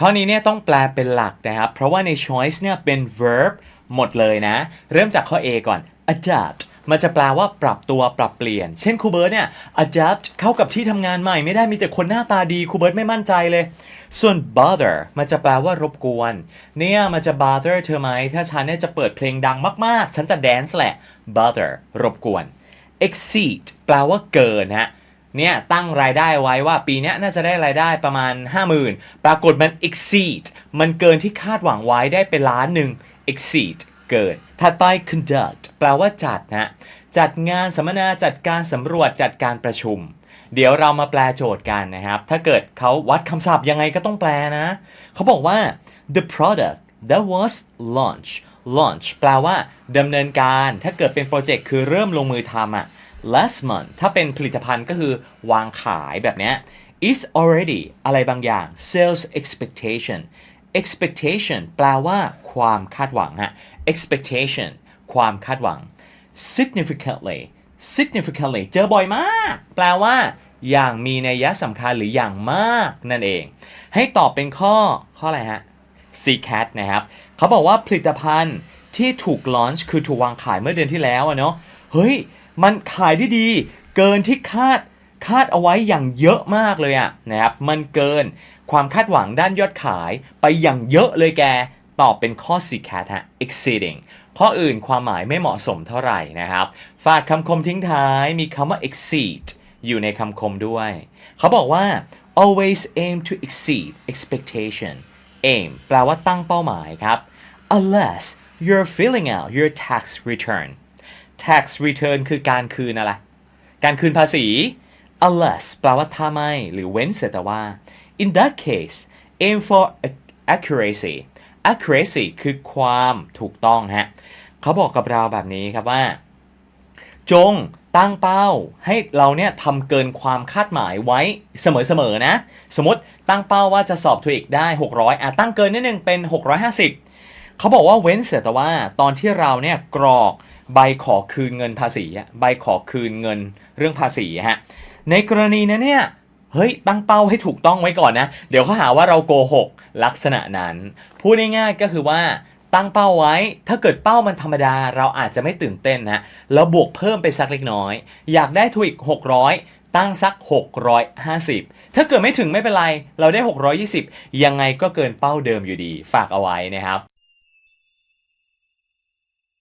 ข้อนี้เนี่ยต้องแปลเป็นหลักนะครับ เพราะว่าใน choice เนี่ยเป็น verb หมดเลยนะ เริ่มจากข้อ A ก่อน adapt มันจะแปลว่าปรับตัวปรับเปลี่ยน เช่นครูเบิร์ตเนี่ย adapt เข้ากับที่ทำงานใหม่ไม่ได้มีแต่คนหน้าตาดีครูเบิร์ตไม่มั่นใจเลย ส่วน bother มันจะแปลว่ารบกวน เนี่ยมันจะ bother เธอไหม ถ้าฉันเนี่ยจะเปิดเพลงดังมากๆ ฉันจะ dance แหละ bother รบกวน exceed แปลว่าเกินฮะ เนี่ยตั้งรายได้ไว้ว่าปีนี้น่าจะได้รายได้ประมาณ 50,000 ปรากฏมัน exceed มันเกินที่คาดหวังไว้ได้เป็นล้านหนึ่ง exceed เกิน ถัดไป conduct แปลว่าจัดนะจัดงานสัมมนาจัดการสำรวจจัดการประชุม เดี๋ยวเรามาแปลโจทย์กันนะครับ ถ้าเกิดเขาวัดคำศัพท์ยังไงก็ต้องแปลนะ เขาบอกว่า the product that was launched launch แปลว่าดำเนินการ ถ้าเกิดเป็นโปรเจกต์คือเริ่มลงมือทำอะ last month ถ้าเป็นผลิตภัณฑ์ก็คือวางขายแบบนี้ is already อะไรบางอย่าง sales expectation expectation แปลว่าความคาดหวังฮะ expectation ความคาดหวัง significantly significantly เจอบ่อยมาก แปลว่า อย่างมีนัยสำคัญหรืออย่างมากนั่นเอง ให้ตอบเป็นข้อ ข้ออะไรฮะ CCAT นะครับ เขาบอกว่าผลิตภัณฑ์ที่ถูกลอนช์คือถูกวางขายเมื่อเดือนที่แล้วอะเนาะ เฮ้ย มันขายได้ดีเกินที่คาดคาดเอาไว้อย่างเยอะมากเลยอะนะครับ มันเกินความคาดหวังด้านยอดขายไปอย่างเยอะเลยแก ตอบเป็นข้อ CCAT ฮะ exceeding ข้ออื่นความหมายไม่เหมาะสมเท่าไหร่นะครับ ฝากคำคมทิ้งท้ายมีคำว่า exceed อยู่ในคำคมด้วย เขาบอกว่า always aim to exceed expectation aim แปลว่าตั้งเป้าหมายครับ unless you're filling out your tax return tax return คือการคืนอะไร การคืนภาษี unless แปลว่าถ้าไม่ หรือเว้นเสียแต่ว่า in that case aim for accuracy accuracy คือความถูกต้องฮะเขาบอกกับเราแบบนี้ครับว่า จงตั้งเป้า ให้เราเนี่ยทำเกินความคาดหมายไว้เสมอๆนะ สมมติตั้งเป้าว่าจะสอบทูอีกได้ 600อะตั้งเกินนิดนึงเป็น 650 เขาบอกว่าเว้นเสียแต่ว่าตอนที่เราเนี่ยกรอก ใบขอคืนเงินภาษีอะใบขอคืนเงินเรื่องภาษีฮะในกรณีนั้นเนี่ยเฮ้ยตั้งเป้าให้ถูกต้องไว้ก่อนนะ เดี๋ยวเขาหาว่าเราโกหกลักษณะนั้น พูดง่ายๆก็คือว่าตั้งเป้าไว้ ถ้าเกิดเป้ามันธรรมดา เราอาจจะไม่ตื่นเต้นนะแล้วบวกเพิ่มไปสักเล็กน้อย อยากได้ทุก600 ตั้งสัก 650 ถ้าเกิดไม่ถึงไม่เป็นไร เราได้ 620 ยังไงก็เกินเป้าเดิมอยู่ดี ฝากเอาไว้นะครับ